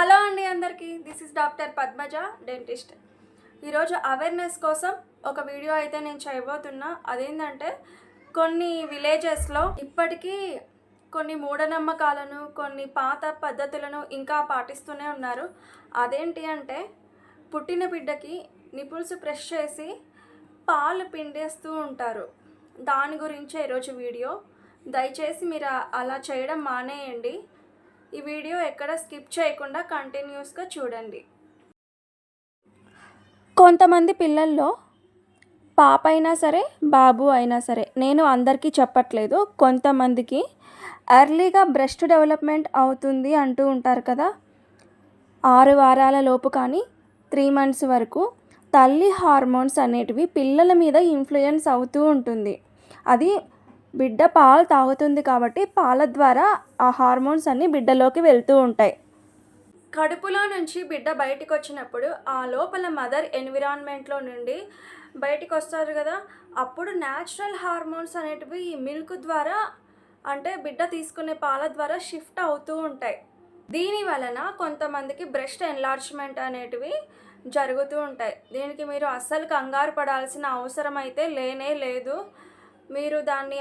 Hello అండి అందరికీ. This is doctor Padmaja dentist ఈరోజు అవేర్నెస్ కోసం ఒక వీడియో అయితే నేను చేయబోతున్నా. అదేంటంటే కొన్ని విలేజెస్లో ఇప్పటికీ కొన్ని మూఢనమ్మకాలను కొన్ని పాత పద్ధతులను ఇంకా పాటిస్తూనే ఉన్నారు. అదేంటి అంటే పుట్టిన బిడ్డకి నిపుల్స్ ప్రెస్ చేసి పాలు పిండేస్తూ ఉంటారు. దాని గురించే ఈరోజు వీడియో దయచేసి మీరు అలా చేయడం మానేయండి. ఈ వీడియో ఎక్కడ స్కిప్ చేయకుండా కంటిన్యూస్గా చూడండి. కొంతమంది పిల్లల్లో పాప అయినా సరే బాబు అయినా సరే నేను అందరికీ చెప్పట్లేదు కొంతమందికి ఎర్లీగా బ్రెస్ట్ డెవలప్మెంట్ అవుతుంది అంటూ ఉంటారు కదా. ఆరు వారాల లోపు కానీ త్రీ మంత్స్ వరకు తల్లి హార్మోన్స్ అనేటివి పిల్లల మీద ఇన్ఫ్లుయెన్స్ అవుతూ ఉంటుంది. అది బిడ్డ పాలు తాగుతుంది కాబట్టి పాల ద్వారా ఆ హార్మోన్స్ అన్నీ బిడ్డలోకి వెళ్తూ ఉంటాయి. కడుపులో నుంచి బిడ్డ బయటికి వచ్చినప్పుడు ఆ లోపల మదర్ ఎన్విరాన్మెంట్లో నుండి బయటకు వస్తారు కదా అప్పుడు న్యాచురల్ హార్మోన్స్ అనేటివి ఈ మిల్క్ ద్వారా అంటే బిడ్డ తీసుకునే పాల ద్వారా షిఫ్ట్ అవుతూ ఉంటాయి. దీని వలన కొంతమందికి బ్రెస్ట్ ఎన్లార్జ్మెంట్ అనేటివి జరుగుతూ ఉంటాయి. దీనికి మీరు అస్సలు కంగారు పడాల్సిన అవసరం అయితే లేనే లేదు. మీరు దాన్ని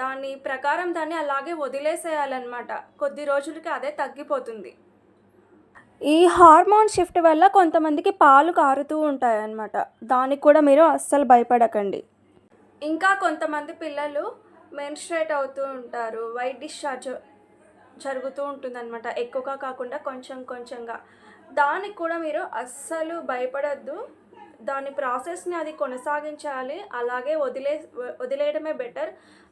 దాని ప్రకారం దాన్ని అలాగే వదిలేసేయాలన్నమాట. కొద్ది రోజులకి అదే తగ్గిపోతుంది. ఈ హార్మోన్ షిఫ్ట్ వల్ల కొంతమందికి పాలు కారుతూ ఉంటాయి అన్నమాట దానికి కూడా మీరు అస్సలు భయపడకండి. ఇంకా కొంతమంది పిల్లలు మెన్స్ట్రేట్ అవుతూ ఉంటారు. వైట్ డిశ్చార్జ్ జరుగుతూ ఉంటుందన్నమాట. ఎక్కువగా కాకుండా కొంచెం కొంచెంగా. దానికి కూడా మీరు అస్సలు భయపడద్దు. దాని ప్రాసెస్ని అది కొనసాగించాలి. అలాగే వదిలే వదిలేయడమే బెటర్.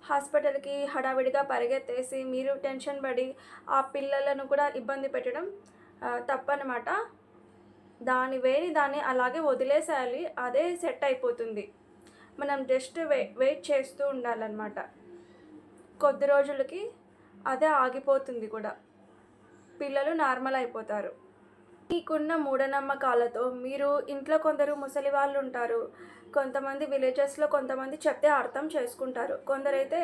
హాస్పిటల్కి హడావిడిగా పరిగెత్తేసి మీరు టెన్షన్ పడి ఆ పిల్లలను కూడా ఇబ్బంది పెట్టడం తప్పనమాట. దాని వేని దాన్ని అలాగే వదిలేసేయాలి. అదే సెట్ అయిపోతుంది. మనం జస్ట్ వే వెయిట్ చేస్తూ ఉండాలన్నమాట. కొద్ది రోజులకి అదే ఆగిపోతుంది కూడా. పిల్లలు నార్మల్ అయిపోతారు. మీకున్న మూఢనమ్మకాలతో మీరు ఇంట్లో కొందరు ముసలి వాళ్ళు ఉంటారు కొంతమంది విలేజెస్లో కొంతమంది చెప్తే అర్థం చేసుకుంటారు. కొందరైతే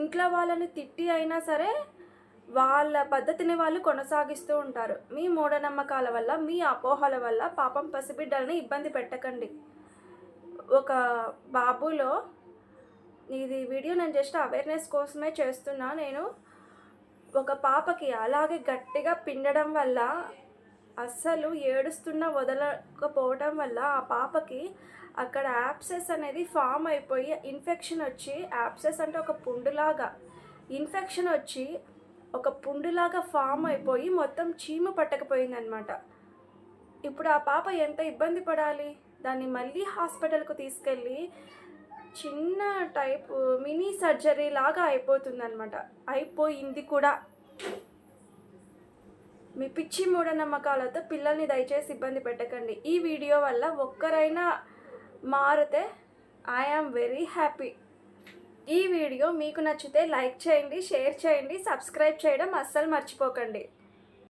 ఇంట్లో వాళ్ళని తిట్టి అయినా సరే వాళ్ళ పద్ధతిని వాళ్ళు కొనసాగిస్తూ ఉంటారు. మీ మూఢనమ్మకాల వల్ల మీ అపోహల వల్ల పాపం పసిబిడ్డల్ని ఇబ్బంది పెట్టకండి. ఒక బాబులో ఇది వీడియో నేను జస్ట్ అవేర్నెస్ కోసమే చేస్తున్నా. నేను ఒక పాపకి అలాగే గట్టిగా పిండడం వల్ల అస్సలు ఏడుస్తున్న వదలకపోవడం వల్ల ఆ పాపకి అక్కడ యాప్సెస్ అనేది ఫామ్ అయిపోయి ఇన్ఫెక్షన్ వచ్చి యాప్సెస్ అంటే ఒక పుండులాగా ఇన్ఫెక్షన్ వచ్చి ఒక పుండులాగా ఫామ్ అయిపోయి మొత్తం చీమ పట్టకపోయిందనమాట ఇప్పుడు ఆ పాప ఎంత ఇబ్బంది పడాలి? దాన్ని మళ్ళీ హాస్పిటల్కు తీసుకెళ్ళి చిన్న టైప్ మినీ సర్జరీ లాగా అయిపోతుందన్నమాట. అయిపోయింది కూడా. మీ పిచ్చి మూఢనమ్మకాలతో పిల్లల్ని దయచేసి ఇబ్బంది పెట్టకండి. ఈ వీడియో వల్ల ఒక్కరైనా మారితే ఐ ఆమ్ వెరీ హ్యాపీ ఈ వీడియో మీకు నచ్చితే లైక్ చేయండి షేర్ చేయండి సబ్స్క్రైబ్ చేయడం అస్సలు మర్చిపోకండి.